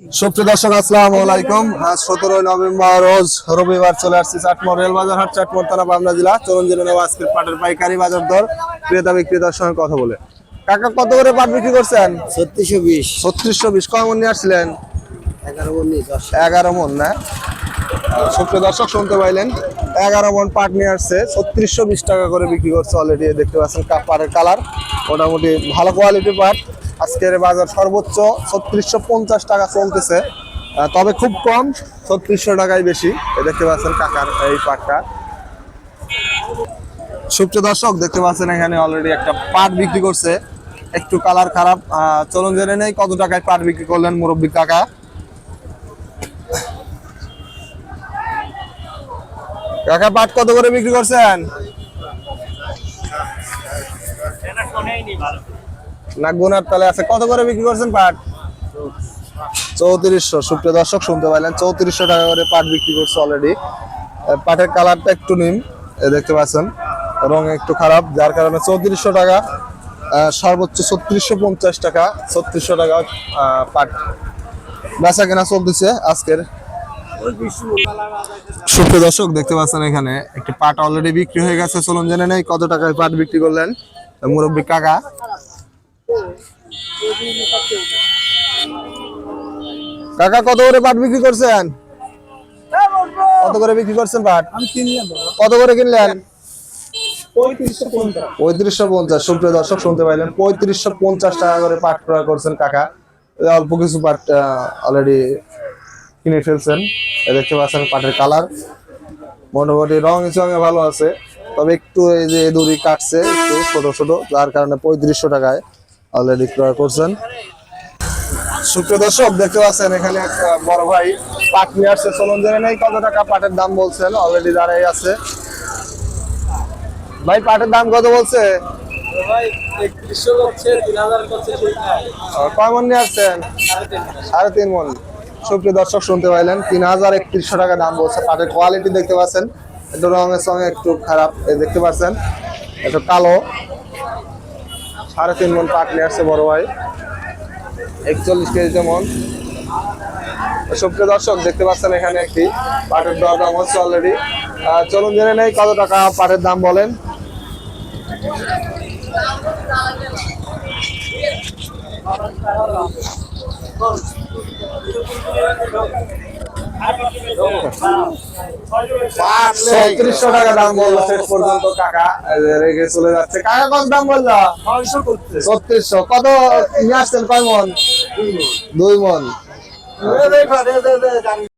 সুপ্রিয় দর্শক আসসালামু আলাইকুম। আজ সতেরোই নভেম্বর রোজ রবিবার চলে আসছি চাটমোর রেল বাজার হাট চাটমোর থানা পাবনা জেলা। চলুন জেনে নেব আজকের পাটের পাইকারি বাজার দর। ক্রেতা বিক্রেতার সঙ্গে কথা বলে। কাকা কত করে পাট বিক্রি করছেন? ছত্রিশশো বিশ। ছত্রিশশো বিশ। কয় মন নিয়ে আসছিলেন? এগারো দশ এগারো মন না? সুপ্রিয় দর্শক শুনতে পাইলেন। এগারো মন পাট নিয়ে আসছে। ছত্রিশশো বিশ টাকা করে বিক্রি করছে অলরেডি দেখতে পাচ্ছেন পাটের কালার। মোটামুটি ভালো কোয়ালিটির পাট। আজকের বাজার সর্বোচ্চ ছত্রিশশো পঞ্চাশ টাকা চলতেছে। তবে খুব কম, ছত্রিশশো টাকাই বেশি। দেখতে পাচ্ছেন কাকার এই পাটটা। সুপ্রিয় দর্শক, দেখতে পাচ্ছেন এখানে অলরেডি একটা পাট বিক্রি করছে। একটু কালার খারাপ। চলুন জেনে নেই কত টাকায় পাট বিক্রি করলেন মুরব্বী কাকা। কাকা, পাট কত করে বিক্রি করছেন? না, গুনার তালে আছে। কত করে বিক্রি করছেন পাট? চৌত্রিশশো। সুপ্রিয় দর্শক, শুনতে পাইলেন, চৌত্রিশশো টাকা করে পাট বিক্রি করছে অলরেডি পাটের কালারটা একটু নিম দেখতে পাচ্ছেন। রং একটু খারাপ, যার কারণে চৌত্রিশশো টাকা সর্বোচ্চ ছত্রিশশো পঞ্চাশ টাকা, ছত্রিশশো টাকা পাট। বেচা কেনা চলতেছে আজকের। সুপ্রিয় দর্শক, দেখতে পাচ্ছেন এখানে, একটি পাট অলরেডি বিক্রি হয়ে গেছে, চলুন জেনে নেই কত টাকায় পাট বিক্রি করলেন। মুরব্বী কাকা। কাকা কত করে পাট বিক্রি করছেন? কত করে বিক্রি করছেন পাট? কত করে কিনলেন? পঁয়ত্রিশশো পঞ্চাশ। সুপ্রিয় দর্শক শুনতে পাইলেন। পঁয়ত্রিশশো পঞ্চাশ টাকা করে পাট ক্রয় করছেন কাকা। অল্প কিছু পাট অলরেডি কিনে ফেলছেন। দেখতে পাচ্ছেন পাটের কালার। মোটামুটি রং সঙ্গে ভালো আছে। তবে একটু এই যে দড়ি কাটছে একটু ছোট ছোট। যার কারণে পঁয়ত্রিশশো টাকায় অলরেডি ক্রয় করছেন। সুপ্রিয় দর্শক দেখতে পাচ্ছেন এখানে এক আহ, বড় ভাই পাট নিয়ে আসছে। চলন জেনে নেই কত টাকা পাটের দাম বলছেন। অলরেডি দাঁড়াই আছে। ভাই পাটের দাম কত বলছে? কয় মন নিয়ে আসছেন? সাড়ে তিন মন। সুপ্রিয় দর্শক শুনতে পাইলেন তিন হাজার একত্রিশশো টাকা দাম বলছে। পাটের কোয়ালিটি দেখতে পাচ্ছেন। একটু রঙের সঙ্গে একটু খারাপ দেখতে পাচ্ছেন। একটু কালো। সাড়ে তিন মন পাট নিয়ে আসছে বড় ভাই। একচল্লিশ কেজি মন সুপ্রিয় দর্শক, দেখতে পাচ্ছেন এখানে একটি পাটের দর দাম হচ্ছে অলরেডি চলুন জেনে নেই কত টাকা পাটের দাম বলেন। ছত্রিশশো টাকা দাম বলল শেষ পর্যন্ত কাকা রেখে চলে যাচ্ছে। কাকা কত দাম বলল? ছত্রিশশো। কত নিয়ে আসছেন? কয় মন? দুই মন।